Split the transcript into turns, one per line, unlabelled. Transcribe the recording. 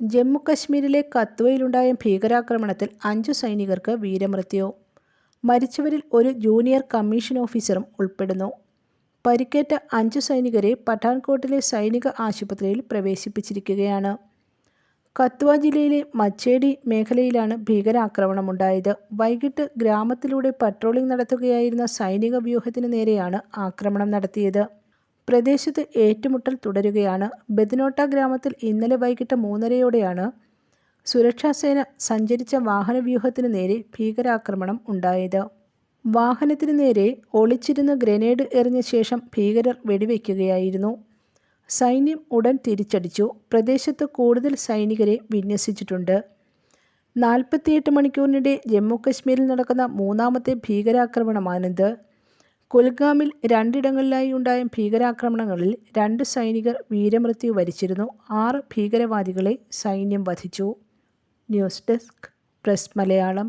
ജമ്മു കശ്മീരിലെ കത്വയിലുണ്ടായ ഭീകരാക്രമണത്തിൽ അഞ്ചു സൈനികർക്ക് വീരമൃത്യു. മരിച്ചവരിൽ ഒരു ജൂനിയർ കമ്മീഷൻ ഓഫീസറും ഉൾപ്പെടുന്നു. പരിക്കേറ്റ അഞ്ചു സൈനികരെ പഠാൻകോട്ടിലെ സൈനിക ആശുപത്രിയിൽ പ്രവേശിപ്പിച്ചിരിക്കുകയാണ്. കത്വ ജില്ലയിലെ മച്ചേടി മേഖലയിലാണ് ഭീകരാക്രമണമുണ്ടായത്. വൈകിട്ട് ഗ്രാമത്തിലൂടെ പട്രോളിംഗ് നടത്തുകയായിരുന്ന സൈനിക വ്യൂഹത്തിന് നേരെയാണ് ആക്രമണം നടത്തിയത്. പ്രദേശത്ത് ഏറ്റുമുട്ടൽ തുടരുകയാണ്. ബെദിനോട്ട ഗ്രാമത്തിൽ ഇന്നലെ വൈകിട്ട് മൂന്നരയോടെയാണ് സുരക്ഷാസേന സഞ്ചരിച്ച വാഹനവ്യൂഹത്തിന് നേരെ ഭീകരാക്രമണം ഉണ്ടായത്. വാഹനത്തിന് നേരെ ഒളിച്ചിരുന്ന് ഗ്രനേഡ് എറിഞ്ഞ ശേഷം ഭീകരർ വെടിവെക്കുകയായിരുന്നു. സൈന്യം ഉടൻ തിരിച്ചടിച്ചു. പ്രദേശത്ത് കൂടുതൽ സൈനികരെ വിന്യസിച്ചിട്ടുണ്ട്. നാൽപ്പത്തിയെട്ട് മണിക്കൂറിനിടെ ജമ്മു കശ്മീരിൽ നടക്കുന്ന മൂന്നാമത്തെ ഭീകരാക്രമണമാണിത്. കുൽഗാമിൽ രണ്ടിടങ്ങളിലായി ഉണ്ടായ ഭീകരാക്രമണങ്ങളിൽ രണ്ട് സൈനികർ വീരമൃത്യു വരിച്ചിരുന്നു. ആറ് ഭീകരവാദികളെ സൈന്യം വധിച്ചു. News desk press Malayalam.